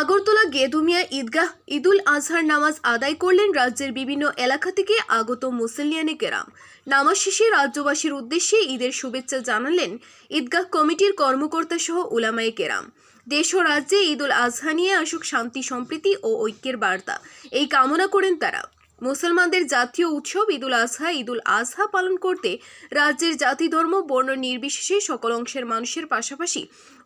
আগরতলা গেদুমিয়া ঈদগাহ ঈদুল আজহার নামাজ আদায় করলেন রাজ্যের বিভিন্ন এলাকা থেকে আগত মুসলিয়ানি কেরাম। নামাজ শেষে রাজ্যবাসীর উদ্দেশ্যে ঈদের শুভেচ্ছা জানালেন ঈদগাহ কমিটির কর্মকর্তা সহ উলামায়ে কেরাম। দেশ ও রাজ্যে ঈদুল আজহা নিয়ে আসুক শান্তি, সম্প্রীতি ও ঐক্যের বার্তা। এই কামনা করেন তারা। মুসলমানদের জাতীয় উৎসব ঈদুল আজহা ঈদুল আজহা পালন করতে রাজ্যের জাতি, ধর্ম, বর্ণ নির্বিশেষে সকল অংশের মানুষের পাশাপাশি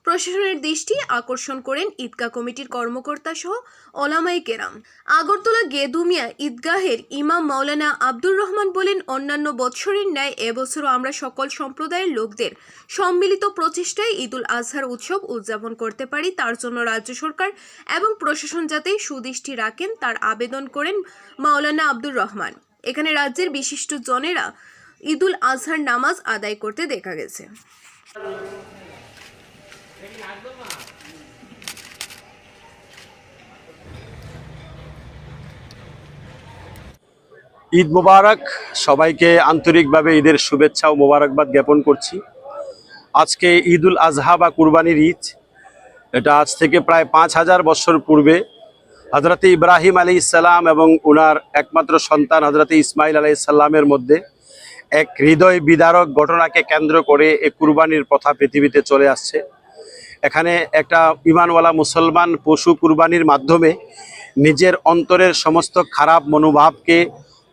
প্রশাসনের দৃষ্টি আকর্ষণ করেন ঈদগাহ কমিটির কর্মকর্তা সহ ওলামাই কেরাম। আগরতলা গেদুমিয়া ঈদগাহের ইমাম মাওলানা আব্দুর রহমান বলেন, অন্যান্য বৎসরের ন্যায় এবছরও আমরা সকল সম্প্রদায়ের লোকদের সম্মিলিত প্রচেষ্টায় ঈদুল আজহার উৎসব উদযাপন করতে পারি। তার জন্য রাজ্য সরকার এবং প্রশাসন যাতে সুদৃষ্টি রাখেন, তার আবেদন করেন মাওলানা আব্দুর রহমান। এখানে রাজ্যের বিশিষ্ট জনেরা ঈদুল আজহার নামাজ আদায় করতে দেখা গেছে। ঈদ মোবারক। সবাইকে আন্তরিকভাবে ঈদের শুভেচ্ছা ও মোবারকবাদ জ্ঞাপন করছি। আজকে ঈদুল আজহা বা কুরবানির ঈদ, এটা আজ থেকে প্রায় পাঁচ হাজার বছর পূর্বে হজরতে ইব্রাহিম আলী ইসাল্লাম এবং ওনার একমাত্র সন্তান হজরতে ইসমাইল আলী ইসাল্লামের মধ্যে এক হৃদয় বিদারক ঘটনাকে কেন্দ্র করে এই কুরবানির প্রথা পৃথিবীতে চলে আসছে। এখানে একটা ইমানওয়ালা মুসলমান পশু কুরবানির মাধ্যমে নিজের অন্তরের সমস্ত খারাপ মনোভাবকে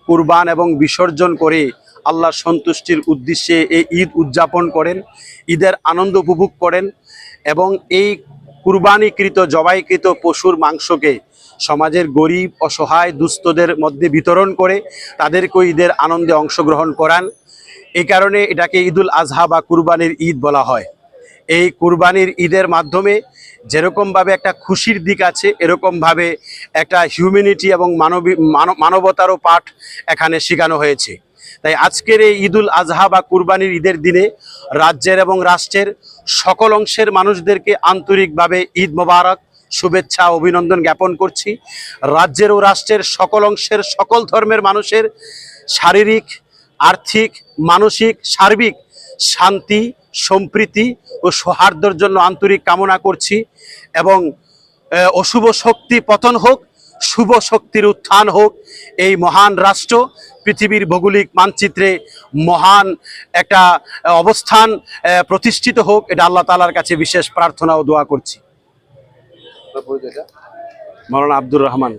কুরবান এবং বিসর্জন করে আল্লাহ সন্তুষ্টির উদ্দেশ্যে এই ঈদ উদযাপন করেন, ঈদের আনন্দ উপভোগ করেন এবং এই কুরবানিকৃত, জবাইকৃত পশুর মাংসকে সমাজের গরিব, অসহায় দুস্থদের মধ্যে বিতরণ করে তাদেরকে ঈদের আনন্দে অংশগ্রহণ করান। এই কারণে এটাকে ঈদুল আজহা বা কুরবানির ঈদ বলা হয়। এই কুরবানির ঈদের মাধ্যমে যেরকমভাবে একটা খুশির দিক আছে, এরকমভাবে একটা হিউম্যানিটি এবং মানবী, মানব- মানবতারও পাঠ এখানে শেখানো হয়েছে। তাই আজকের এই ঈদুল আজহা বা কুরবানির ঈদের দিনে রাজ্যের এবং রাষ্ট্রের সকল অংশের মানুষদেরকে আন্তরিকভাবে ঈদ মোবারক, শুভেচ্ছা, অভিনন্দন জ্ঞাপন করছি। রাজ্যের ও রাষ্ট্রের সকল অংশের সকল ধর্মের মানুষের শারীরিক, আর্থিক, মানসিক, সার্বিক শান্তি, সম্প্রীতি ও সৌহার্দ্যর জন্য আন্তরিক কামনা করছি এবং অশুভ শক্তি পতন হোক শুভ শক্তির উত্থান হোক এই মহান রাষ্ট্র পৃথিবীর ভৌগোলিক মানচিত্রে মহান একটা অবস্থান প্রতিষ্ঠিত হোক এটা আল্লাহ তালার কাছে বিশেষ প্রার্থনা ও দোয়া করছি। মৌলানা আব্দুর রহমান।